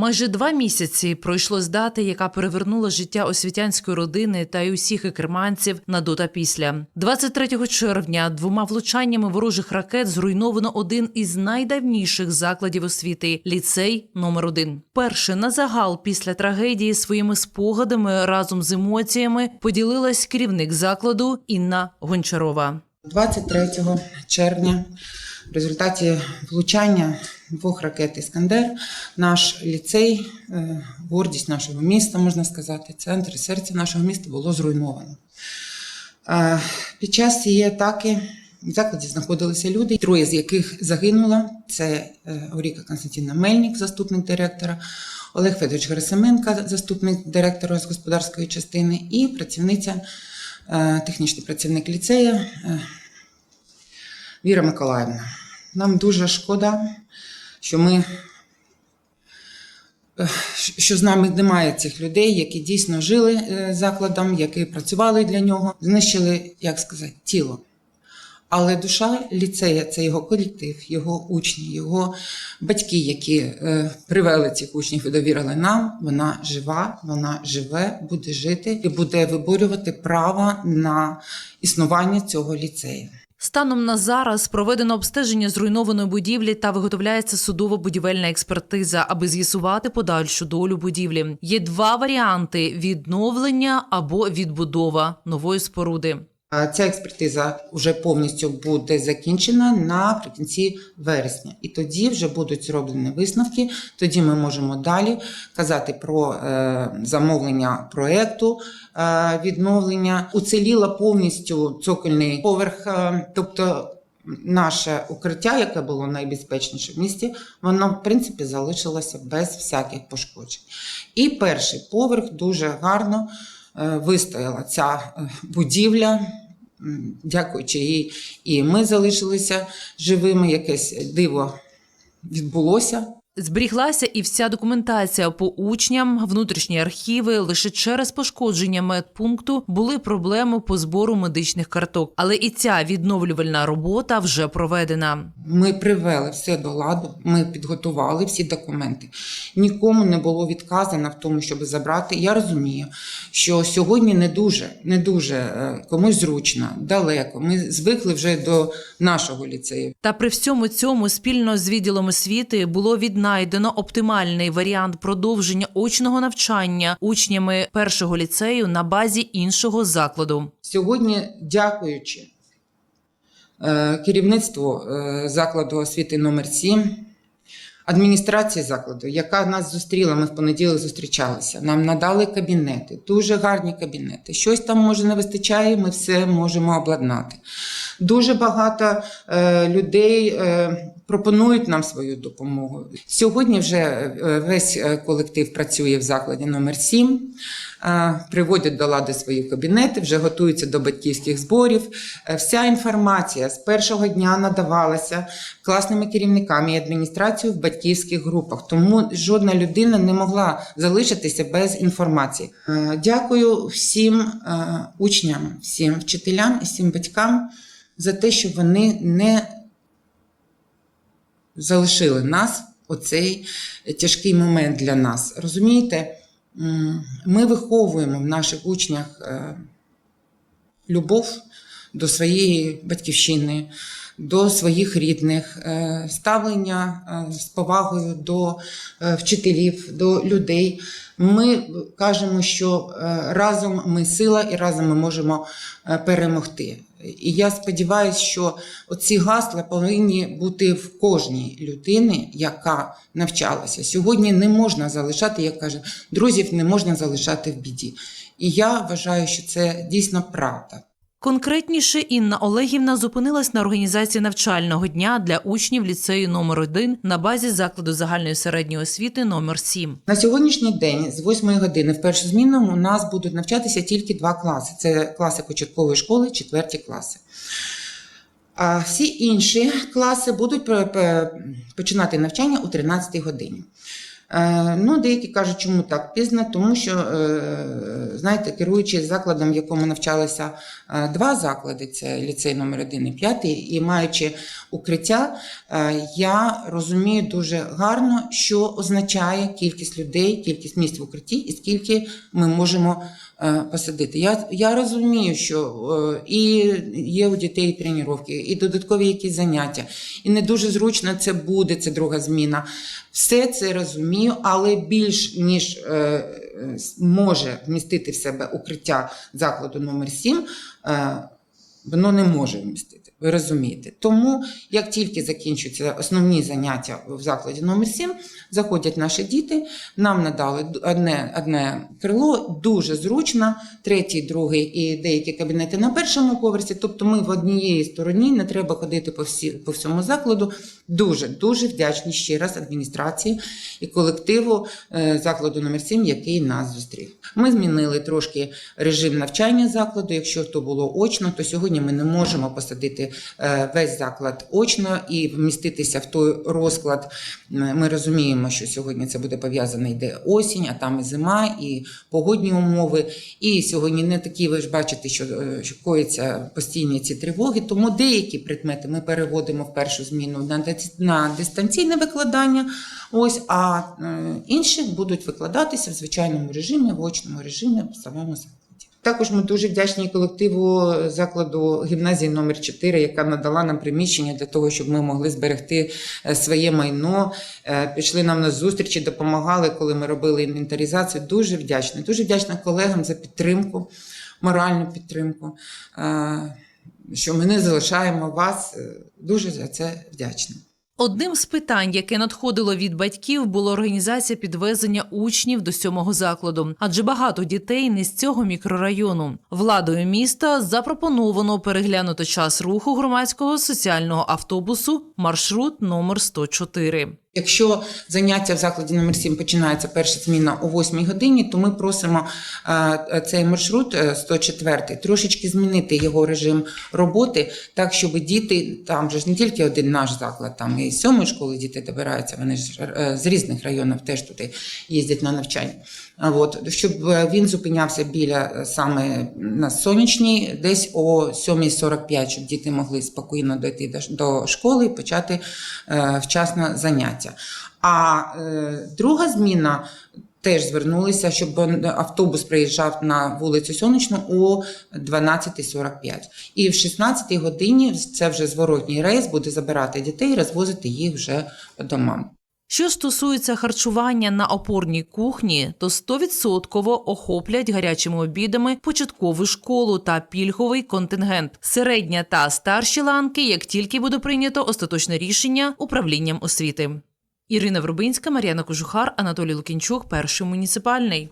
Майже два місяці пройшло з дати, яка перевернула життя освітянської родини та й усіх екерманців на до та після. 23 червня двома влучаннями ворожих ракет зруйновано один із найдавніших закладів освіти ліцей номер 1 Перше на загал після трагедії своїми спогадами разом з емоціями поділилась керівник закладу Інна Гончарова. 23 червня в результаті влучання двох ракет Іскандер наш ліцей, е, гордість нашого міста, можна сказати, центр і серце нашого міста було зруйновано. Е, Під час цієї атаки в закладі знаходилися люди, троє з яких загинуло. Це е, Оріка Константина Мельник, заступник директора, Олег Федорович Герасименко, заступник директора з господарської частини, і працівниця, технічний працівник ліцею Віра Миколаївна. Нам дуже шкода, що ми. е, Що з нами немає цих людей, які дійсно жили е, закладом, які працювали для нього, знищили, як сказати, тіло. Але душа ліцея це його колектив, його учні, його батьки, які е, привели цих учнів і довірили нам. Вона жива, вона живе, буде жити і буде виборювати право на існування цього ліцею. Станом на зараз проведено обстеження зруйнованої будівлі та виготовляється судово-будівельна експертиза, аби з'ясувати подальшу долю будівлі. Є два варіанти: відновлення або відбудова нової споруди. Ця експертиза вже повністю буде закінчена наприкінці вересня, і тоді вже будуть зроблені висновки. Тоді ми можемо далі казати про е, замовлення проекту, е, відновлення. Уціліла повністю цокольний поверх, е, тобто. Наше укриття, яке було найбезпечніше в місті, воно в принципі залишилося без всяких пошкоджень. І перший поверх дуже гарно вистояла ця будівля. Дякуючи їй, і ми залишилися живими. Якесь диво відбулося. Зберіглася і вся документація по учням, внутрішні архіви. Лише через пошкодження медпункту були проблеми по збору медичних карток. Але і ця відновлювальна робота вже проведена. Ми привели все до ладу, ми підготували всі документи. Нікому не було відказано в тому, щоб забрати. Я розумію, що сьогодні не дуже, не дуже е, комусь зручно, далеко. Ми звикли вже до нашого ліцею. Та при всьому цьому спільно з відділом освіти було віднайдено оптимальний варіант продовження очного навчання учнями першого ліцею на базі іншого закладу. Сьогодні, дякуючи е, керівництву е, закладу освіти номер 7 адміністрації закладу, яка нас зустріла, ми в понеділок зустрічалися. Нам надали кабінети, дуже гарні кабінети. Щось там може не вистачає, ми все можемо обладнати. Дуже багато е, людей е, пропонують нам свою допомогу. Сьогодні вже е, весь е, колектив працює в закладі номер 7 е, приводять до лади свої кабінети, вже готуються до батьківських зборів. Е, Вся інформація з першого дня надавалася класними керівниками і адміністрацією в батьківських групах, тому жодна людина не могла залишитися без інформації. Е, Дякую всім е, учням, всім вчителям і всім батькам за те, що вони не залишили нас оцей тяжкий момент для нас. Розумієте, ми виховуємо в наших учнях е, любов до своєї батьківщини, до своїх рідних, е, ставлення е, з повагою до вчителів, до людей. Ми кажемо, що разом ми сила і разом ми можемо перемогти. І я сподіваюся, що оці гасла повинні бути в кожній людини, яка навчалася. Сьогодні не можна залишати, як каже, друзів не можна залишати в біді. І я вважаю, що це дійсно правда. Конкретніше Інна Олегівна зупинилась на організації навчального дня для учнів ліцею номер 1 на базі закладу загальної середньої освіти номер 7. На сьогоднішній день з 8 години в першу зміну у нас будуть навчатися тільки два класи: це класи початкової школи, четверті класи. А всі інші класи будуть починати навчання о 13 годині. Е, Ну, деякі кажуть, чому так пізно, тому що, е, знаєте, керуючи закладом, в якому навчалися е, два заклади, це ліцей номер 1 і 5, і маючи укриття, я розумію дуже гарно, що означає кількість людей, кількість місць в укритті і скільки ми можемо посадити. Я, я розумію, що е, і є у дітей тренування, і додаткові якісь заняття, і не дуже зручно це буде, це друга зміна. Все це розумію, але більш ніж е, е, може вмістити в себе укриття закладу номер 7, е, воно не може вмістити. Ви розумієте. Тому, як тільки закінчуються основні заняття в закладі номер 7, заходять наші діти. Нам надали одне, одне крило, дуже зручно, третій, другий і деякі кабінети на першому поверсі. Тобто ми в однієї стороні, не треба ходити по, всі, по всьому закладу. Дуже дуже вдячні ще раз адміністрації і колективу е, закладу номер 7, який нас зустрів. Ми змінили трошки режим навчання закладу. Якщо то було очно, то сьогодні ми не можемо посадити е, весь заклад очно і вміститися в той розклад. Ми розуміємо, що сьогодні це буде пов'язано йде осінь, а там і зима, і погодні умови. І сьогодні не такі, ви ж бачите, що, е, коїться постійні ці тривоги. Тому деякі предмети ми переводимо в першу зміну на, на дистанційне викладання. Ось, а е, інші будуть викладатися в звичайному режимі, в очному режимі в самому закладі. Також ми дуже вдячні колективу закладу гімназії номер 4 яка надала нам приміщення для того, щоб ми могли зберегти е, своє майно. Е, Пішли нам на зустрічі, допомагали, коли ми робили інвентаризацію. Дуже вдячна. Дуже вдячна колегам за підтримку, моральну підтримку. Що ми не залишаємо вас. Дуже за це вдячна. Одним з питань, яке надходило від батьків, була організація підвезення учнів до сьомого закладу, адже багато дітей не з цього мікрорайону. Владою міста запропоновано переглянути час руху громадського соціального автобусу маршрут номер 104. Якщо заняття в закладі номер 7 починається перша зміна о 8 годині, то ми просимо е, цей маршрут е, 104 трошечки змінити його режим роботи, так щоб діти там же ж не тільки один наш заклад, там і сьомої школи діти добираються. Вони ж е, з різних районів теж туди їздять на навчання. От, щоб е, він зупинявся біля е, саме на сонячній, десь о 7.45, щоб діти могли спокійно дойти до, школи і почати е, вчасно заняття. А е, друга зміна. Теж звернулися, щоб автобус приїжджав на вулицю Сонячну о 12.45. І в 16 годині це вже зворотній рейс буде забирати дітей і розвозити їх вже по домам. Що стосується харчування на опорній кухні, то 100% охоплять гарячими обідами початкову школу та пільговий контингент, середня та старші ланки, як тільки буде прийнято остаточне рішення управлінням освіти. Ірина Врубинська, Мар'яна Кожухар, Анатолій Лукінчук, перший муніципальний.